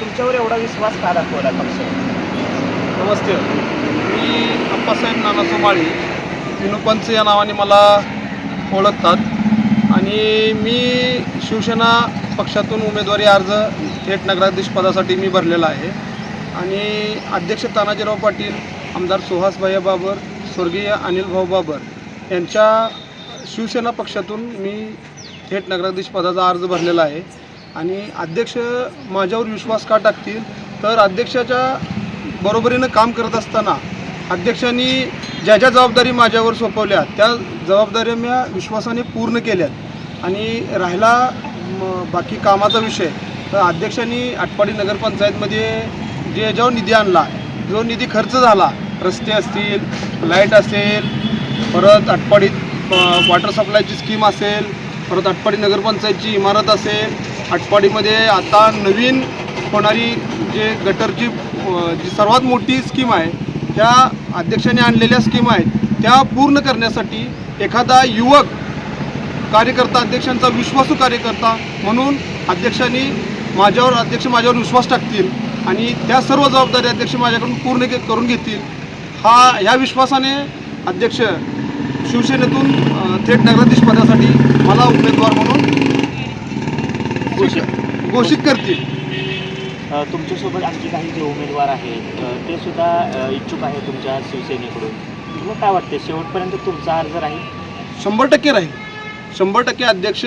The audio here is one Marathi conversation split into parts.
तुमच्यावर एवढा विश्वास का दाखवला पक्ष? नमस्ते. मी अप्पासाहेब नाना सोमाळी विनुपंच या नावाने मला ओळखतात. आणि मी शिवसेना पक्षातून उमेदवारी अर्ज थेट नगराधीश पदासाठी मी भरलेला आहे. आणि अध्यक्ष तानाजीराव पाटील आमदार सुहास भैया बाबर स्वर्गीय अनिल भाऊ बाबर यांच्या शिवसेना पक्षातून मी थेट नगराधीश पदाचा अर्ज भरलेला आहे. आणि अध्यक्ष माझ्यावर विश्वास का टाकतील? तर अध्यक्षाच्या बरोबरीनं काम करत असताना अध्यक्षांनी ज्या ज्या जबाबदारी माझ्यावर सोपवल्या त्या जबाबदाऱ्या मी विश्वासाने पूर्ण केल्यात. आणि राहिला बाकी कामाचा विषय. तर अध्यक्षांनी आटपाडी नगरपंचायतमध्ये जे याच्यावर निधी आणला जो निधी खर्च झाला रस्ते असतील लाइट असेल परत आटपाडीत वॉटर सप्लायची स्कीम असेल परत आटपाडी नगरपंचायतची इमारत असेल आटपाडीमध्ये आता नवीन होणारी जे गटरची जी सर्वात मोठी स्कीम आहे त्या अध्यक्षांनी आणलेल्या स्कीम आहेत त्या पूर्ण करण्यासाठी एखादा युवक कार्यकर्ता अध्यक्षांचा विश्वासू कार्यकर्ता म्हणून अध्यक्षांनी माझ्यावर अध्यक्ष माझ्यावर विश्वास टाकतील आणि त्या सर्व जबाबदारी अध्यक्ष माझ्याकडून पूर्ण के करून घेतील. हा ह्या विश्वासाने अध्यक्ष शिवसेनेतून थेट नगराधीश पदासाठी मला उमेदवार म्हणून घोषित घोषित करतील. तुमच्यासोबत आणखी काही जे उमेदवार आहेत ते सुद्धा इच्छुक आहेत तुमच्या शिवसेनेकडून. मग काय वाटते शेवटपर्यंत तुमचा अर्ज राहील? शंभर टक्के राहील. शंभर टक्के अध्यक्ष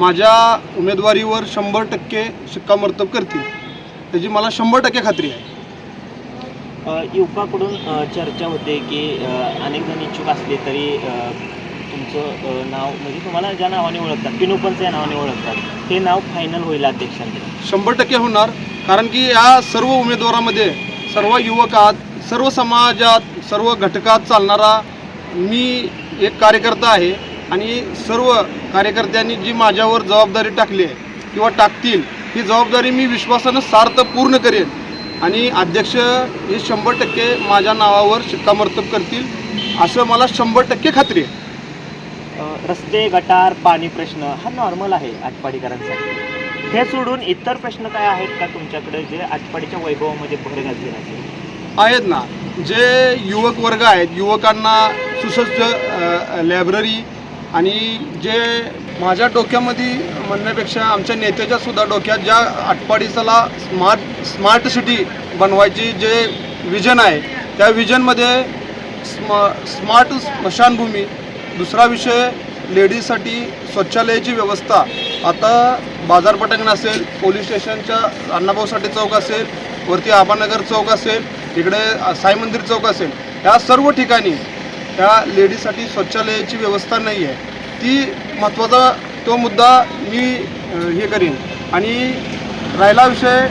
माझ्या उमेदवारीवर शंभर टक्के शिक्कामोर्तब करतील. त्याची मला शंभर टक्के खात्री आहे. युवकाकडून चर्चा होते की अनेक जण इच्छुक असले तरी तुमचं नाव म्हणजे तुम्हाला ज्या नावाने ओळखतात पिनोपनचं या नावाने ओळखतात ते नाव फायनल होईल अध्यक्षांकडे. शंभर टक्के होणार कारण की या सर्व उमेदवारामध्ये सर्व युवकात सर्व समाजात सर्व घटकात चालणारा मी एक कार्यकर्ता आहे आणि सर्व कार्यकर्त्यांनी जी माझ्यावर जबाबदारी टाकली आहे किंवा टाकतील ही जबाबदारी मी विश्वासानं सार्थ पूर्ण करेन. आणि अध्यक्ष हे शंभर टक्के माझ्या नावावर शिक्कामोर्तब करतील असं मला शंभर टक्के खात्री आहे. रस्ते गटार पाणी प्रश्न हा नॉर्मल आहे आटपाडीकरांसाठी हे सोडून इतर प्रश्न काय आहेत का तुमच्याकडे जे आटपाडीच्या वैभवामध्ये भर घातले आहेत ना. जे युवक वर्ग आहेत युवकांना सुसज्ज लायब्ररी आणि जे माझ्या डोक्यामध्ये म्हणण्यापेक्षा आमच्या नेत्याच्या सुद्धा डोक्यात ज्या आटपाडीचाला स्मार्ट स्मार्ट सिटी बनवायची जे विजन आहे त्या विजनमध्ये स्म स्मार्ट स्मशानभूमी दुसरा विषय लेडीजसाठी शौचालयाची व्यवस्था. आता बाजारपटंगण असेल पोलीस स्टेशनच्या अण्णाभाऊ चौक असेल वरती आबानगर चौक असेल इकडे साई मंदिर चौक असेल ह्या सर्व ठिकाणी त्या लेडीजसाठी शौचालयाची व्यवस्था नाही आहे. ती महत्त्वाचा तो मुद्दा मी हे करीन. आणि राहिला विषय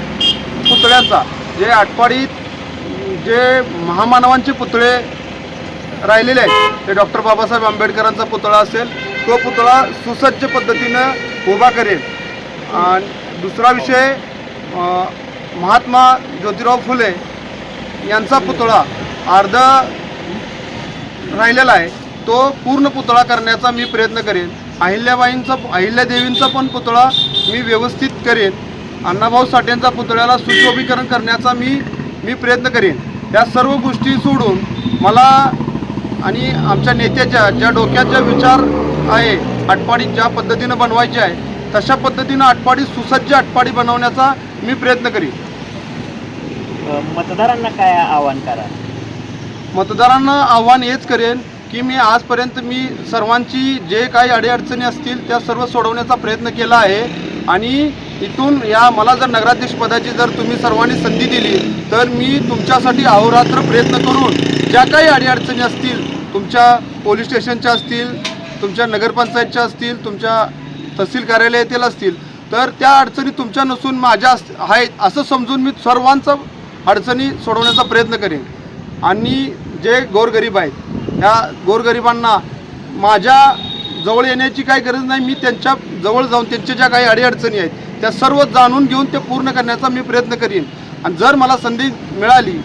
पुतळ्याचा. जे आटपाडीत जे महामानवांचे पुतळे राहिलेले आहेत. ते डॉक्टर बाबासाहेब आंबेडकरांचा पुतळा असेल तो पुतळा सुसज्ज पद्धतीनं उभा करेल. आणि दुसरा विषय महात्मा ज्योतिराव फुले यांचा पुतळा अर्धा राहिलेला आहे. तो पूर्ण पुतळा करण्याचा मी प्रयत्न करेन. अहिल्याबाईंचा अहिल्यादेवींचा पण पुतळा मी व्यवस्थित करेन. अण्णाभाऊ साठेंचा पुतळ्याला सुशोभीकरण करण्याचा मी मी प्रयत्न करेन. या सर्व गोष्टी सोडून मला आणि आमच्या नेत्याच्या ज्या डोक्यात ज्या विचार आहे आटपाडी ज्या पद्धतीनं बनवायची आहे तशा पद्धतीनं आटपाडी सुसज्ज आटपाडी बनवण्याचा मी प्रयत्न करीन. मतदारांना काय आवाहन करा? मतदारांना आव्हान हेच करेन की मी आजपर्यंत मी सर्वांची जे काही अडीअडचणी असतील त्या सर्व सोडवण्याचा प्रयत्न केला आहे. आणि इथून या मला जर नगराध्यक्ष पदाची जर तुम्ही सर्वांनी संधी दिली तर मी तुमच्यासाठी अहोरात्र प्रयत्न करून ज्या काही अडीअडचणी असतील तुमच्या पोलीस स्टेशनच्या असतील तुमच्या नगरपंचायतच्या असतील तुमच्या तहसील कार्यालयातील असतील तर त्या अडचणी तुमच्या नसून माझ्या अस- आहेत असं समजून मी सर्वांचा अडचणी सोडवण्याचा प्रयत्न करेन. आणि जे गोरगरीब आहेत त्या गोरगरिबांना माझ्या जवळ येण्याची काही गरज नाही मी त्यांच्या जवळ जाऊन त्यांच्या ज्या काही अडीअडचणी आहेत त्या सर्व जाणून घेऊन ते पूर्ण करण्याचा मी प्रयत्न करीन. आणि जर मला संधी मिळाली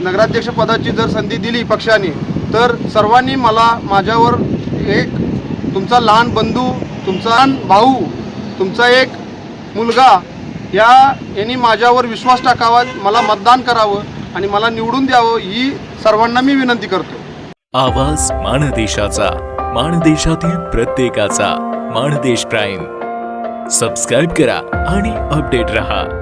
नगराध्यक्ष पदाची जर संधी दिली पक्षाने तर सर्वांनी मला माझ्यावर एक तुमचा लहान बंधू तुमचा लहान भाऊ तुमचा एक मुलगा या यांनी माझ्यावर विश्वास टाकावा मला मतदान करावं आणि मला निवडून द्यावं ही सर्वांना मी विनंती करतो. आवाज माणदेशाचा माणदेशातील प्रत्येकाचा माणदेश प्राईम. सबस्क्राईब करा आणि अपडेट रहा.